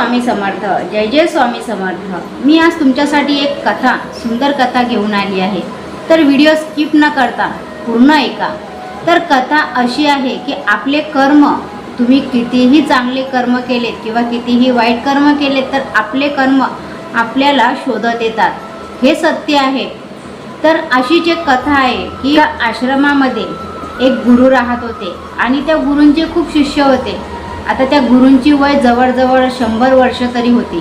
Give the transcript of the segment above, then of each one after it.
स्वामी समर्थ जय जय स्वामी समर्थ. मी आज तुमच्यासाठी एक कथा सुंदर कथा घेऊन आली आहे. तर व्हिडिओ स्किप न करता पूर्ण ऐका. तर कथा अशी आहे की आपले कर्म तुम्ही कितीही चांगले कर्म केलेत किंवा कितीही वाईट कर्म केलेत तर आपले कर्म आपल्याला शोधत येतात. हे सत्य आहे. तर अशीच एक कथा आहे की या आश्रमामध्ये एक गुरु राहत होते आणि त्या गुरूंचे खूप शिष्य होते. आता त्या गुरूंची वय जवळजवळ शंभर वर्ष तरी होती.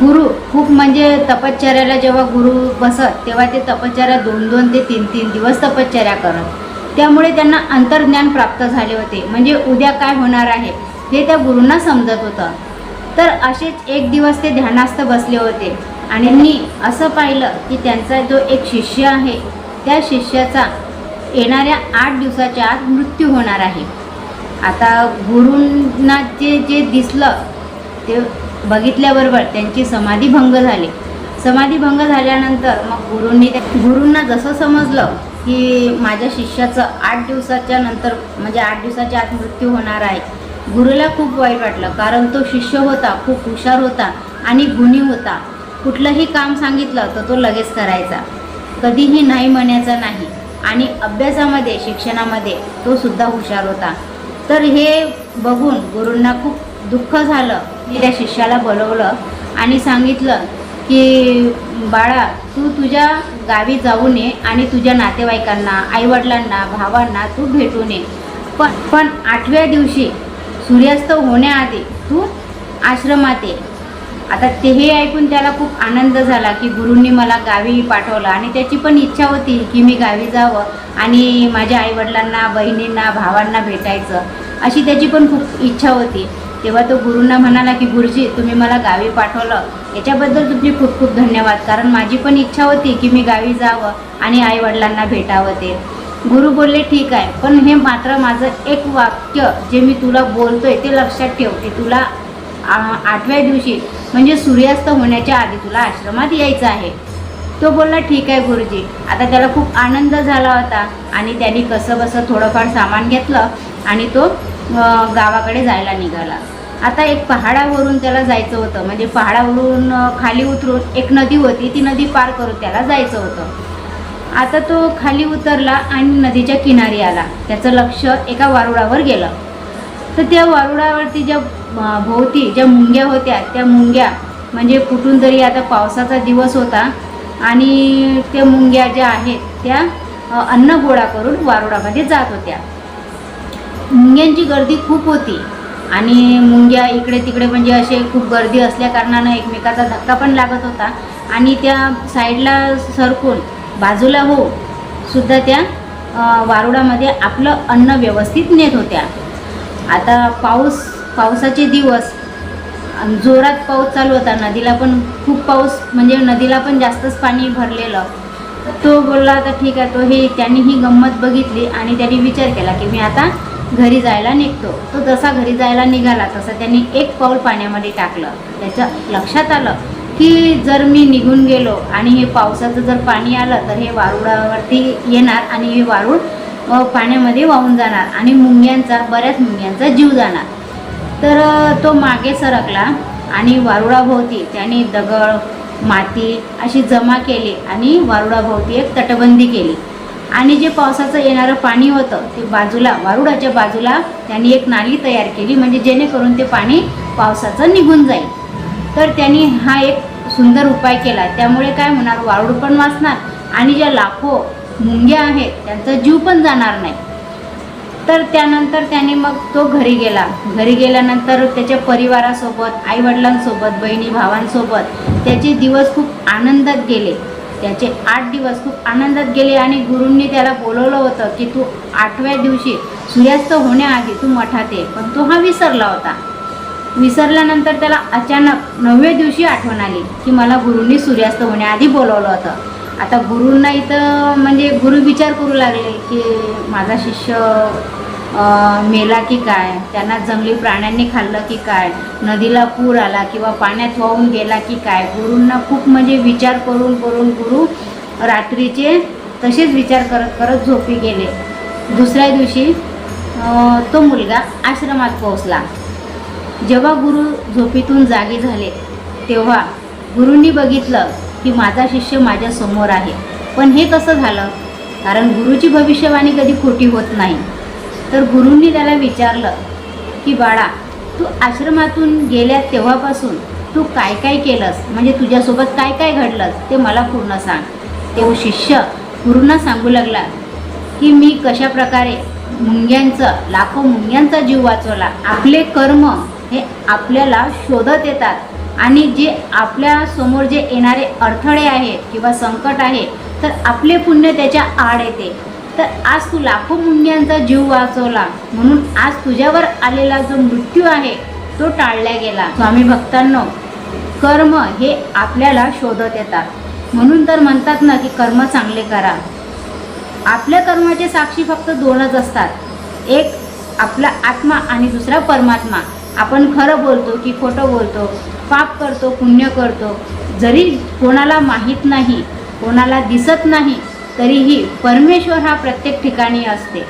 गुरु खूप म्हणजे तपश्चर्याला जेव्हा गुरु बसत तेव्हा ते तपश्चर्या दोन दोन ते तीन तीन दिवस तपश्चर्या करत. त्यामुळे त्यांना अंतर्ज्ञान प्राप्त झाले होते. म्हणजे उद्या काय होणार आहे हे त्या गुरूंना समजत होतं. तर असेच एक दिवस ते ध्यानास्थ बसले होते. आणि मी असं पाहिलं की त्यांचा जो एक शिष्य आहे त्या शिष्याचा येणाऱ्या आठ दिवसाच्या आत मृत्यू होणार आहे. आता गुरूंना जे जे दिसलं ते बघितल्याबरोबर त्यांची समाधी भंग झाली. समाधीभंग झाल्यानंतर मग गुरूंनी त्या गुरूंना जसं समजलं की माझ्या शिष्याचं आठ दिवसाच्या नंतर म्हणजे आठ दिवसाच्या आत मृत्यू होणार आहे. गुरुला खूप वाईट वाटलं कारण तो शिष्य होता खूप हुशार होता आणि गुणी होता. कुठलंही काम सांगितलं तर तो लगेच करायचा. कधीही नाही म्हणायचा नाही. आणि अभ्यासामध्ये शिक्षणामध्ये तो सुद्धा हुशार होता. तर हे बघून गुरूंना खूप दुःख झालं. मी त्या शिष्याला बोलवलं आणि सांगितलं की बाळा तू तुझ्या गावी जाऊन ये आणि तुझ्या नातेवाईकांना आईवडिलांना भावांना तू भेटून ये पण पण आठव्या दिवशी सूर्यास्त होण्याआधी तू आश्रमात ये. आता ते हे ऐकून त्याला खूप आनंद झाला की गुरूंनी मला गावी पाठवलं. आणि त्याची पण इच्छा होती की मी गावी जावं आणि माझ्या आईवडिलांना बहिणींना भावांना भेटायचं अशी त्याची पण खूप इच्छा होती. तेव्हा तो गुरूंना म्हणाला की गुरुजी तुम्ही मला गावी पाठवलं. याच्याबद्दल तुमची खूप खूप धन्यवाद. कारण माझी पण इच्छा होती की मी गावी जावं आणि आईवडिलांना भेटावं ते. गुरु बोलले ठीक आहे. पण हे मात्र माझं एक वाक्य जे मी तुला बोलतोय ते लक्षात ठेव. की तुला आठव्या दिवशी म्हणजे सूर्यास्त होण्याच्या आधी तुला आश्रमात यायचं आहे. तो बोलला ठीक आहे गुरुजी. आता त्याला खूप आनंद झाला होता आणि त्यांनी कसं बसं थोडंफार सामान घेतलं आणि तो गावाकडे जायला निघाला. आता एक पहाडावरून त्याला जायचं होतं. म्हणजे पहाडावरून खाली उतरून एक नदी होती ती नदी पार करून त्याला जायचं होतं. आता तो खाली उतरला आणि नदीच्या किनारी आला. त्याचं लक्ष एका वारुळावर गेलं. तर त्या वारुळावरती ज्या भोवती ज्या मुंग्या होत्या त्या मुंग्या म्हणजे कुठून तरी आता पावसाचा दिवस होता आणि त्या मुंग्या ज्या आहेत त्या अन्न गोळा करून वारुळामध्ये जात होत्या. मुंग्यांची गर्दी खूप होती आणि मुंग्या इकडे तिकडे म्हणजे असे खूप गर्दी असल्याकारणानं एकमेकाचा धक्का पण लागत होता आणि त्या साईडला सरकून बाजूला हो सुद्धा त्या वारुडामध्ये वारुळामध्ये आपलं अन्न व्यवस्थित नेत होत्या. आता पाऊस पावसाचे दिवस जोरात पाऊस चालू होता. नदीला पण खूप पाऊस म्हणजे नदीला पण जास्तच पाणी भरलेलं. तो बोलला आता ठीक आहे. तो हे त्यांनी ही गंमत बघितली आणि त्यांनी विचार केला की मी आता घरी जायला निघतो. तो जसा घरी जायला निघाला तसा त्यांनी एक पाऊल पाण्यामध्ये टाकलं. त्याच्या लक्षात आलं की जर मी निघून गेलो आणि हे पावसाचं जर पाणी आलं तर हे वारुळावरती येणार आणि हे वारुळ पाण्यामध्ये वाहून जाणार आणि मुंग्यांचा बऱ्याच मुंग्यांचा जीव जाणार. तर तो मागे सरकला आणि वारुळाभोवती त्याने दगड माती अशी जमा केली आणि वारुळाभोवती एक तटबंदी केली. आणि जे पावसाचं येणारं पाणी होतं ते बाजूला वारुडाच्या बाजूला त्यांनी एक नाली तयार केली म्हणजे जेणेकरून ते पाणी पावसाचं निघून जाईल. तर त्यांनी हा एक सुंदर उपाय केला. त्यामुळे काय होणार? वारुड पण वाचणार आणि ज्या लाखो मुंग्या आहेत त्यांचा जीव पण जाणार नाही. तर त्यानंतर त्याने मग तो घरी गेला. घरी गेल्यानंतर त्याच्या परिवारासोबत आईवडिलांसोबत बहिणी भावांसोबत त्याचे दिवस खूप आनंदात गेले. त्याचे आठ दिवस खूप आनंदात गेले आणि गुरूंनी त्याला बोलवलं होतं की तू आठव्या दिवशी सूर्यास्त होण्याआधी तू मठात ये. पण तो हा विसरला होता. विसरल्यानंतर त्याला अचानक नवव्या दिवशी आठवण आली की मला गुरूंनी सूर्यास्त होण्याआधी बोलवलं होतं. आता गुरूंना इथं म्हणजे गुरु विचार करू लागले की माझा शिष्य मेला की काय? त्यांना जंगली प्राण्यांनी खाल्लं की काय? नदीला पूर आला किंवा पाण्यात वाहून गेला की काय? गुरूंना खूप म्हणजे विचार करून करून गुरु रात्रीचे तसेच विचार करत करत झोपी गेले. दुसऱ्या दिवशी तो मुलगा आश्रमात पोहोचला. जेव्हा गुरु झोपेतून जागे झाले तेव्हा गुरूंनी बघितलं की माझा शिष्य माझ्यासमोर आहे. पण हे कसं झालं? कारण गुरुची भविष्यवाणी कधी खोटी होत नाही. तर गुरूंनी त्याला विचारलं की बाळा तू आश्रमातून गेल्या तेव्हापासून तू काय काय केलंस? म्हणजे तुझ्यासोबत काय काय घडलंस? ते मला पूर्ण सांग. तो शिष्य गुरूंना सांगू लागला की मी कशा प्रकारे मुंग्यांचं लाखो मुंग्यांचा जीव वाचवला? आपले कर्म हे आपल्याला शोधत येतात आणि जे आपल्यासमोर जे येणारे अडथळे आहेत किंवा संकट आहे तर आपले पुण्य त्याच्या आड येते. तर आज तू लाखो मुंग्यांचा जीव वाचवला. म्हणून आज तुझ्यावर आलेला जो मृत्यू आहे तो टाळला गेला. स्वामी भक्तांनो कर्म हे आपल्याला शोधत येतात. म्हणून तर म्हणतात ना की कर्म चांगले करा. आपल्या कर्माचे साक्षी फक्त दोनच असतात. एक आपला आत्मा आणि दुसरा परमात्मा. आपण खरं बोलतो की खोटं बोलतो पाप करतो पुण्य करतो. जरी कोणाला माहीत नाही कोणाला दिसत नाही तरीही परमेश्वर हा प्रत्येक ठिकाणी असते.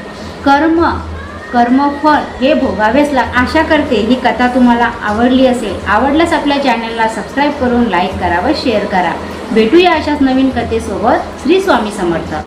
कर्म कर्मफळ हे भोगावेच लाग आशा करते. ही कथा तुम्हाला आवडली असेल आवडल्यास आपल्या चॅनलला सबस्क्राईब करून लाईक करा व शेअर करा. भेटूया अशाच नवीन कथेसोबत. श्री स्वामी समर्थ.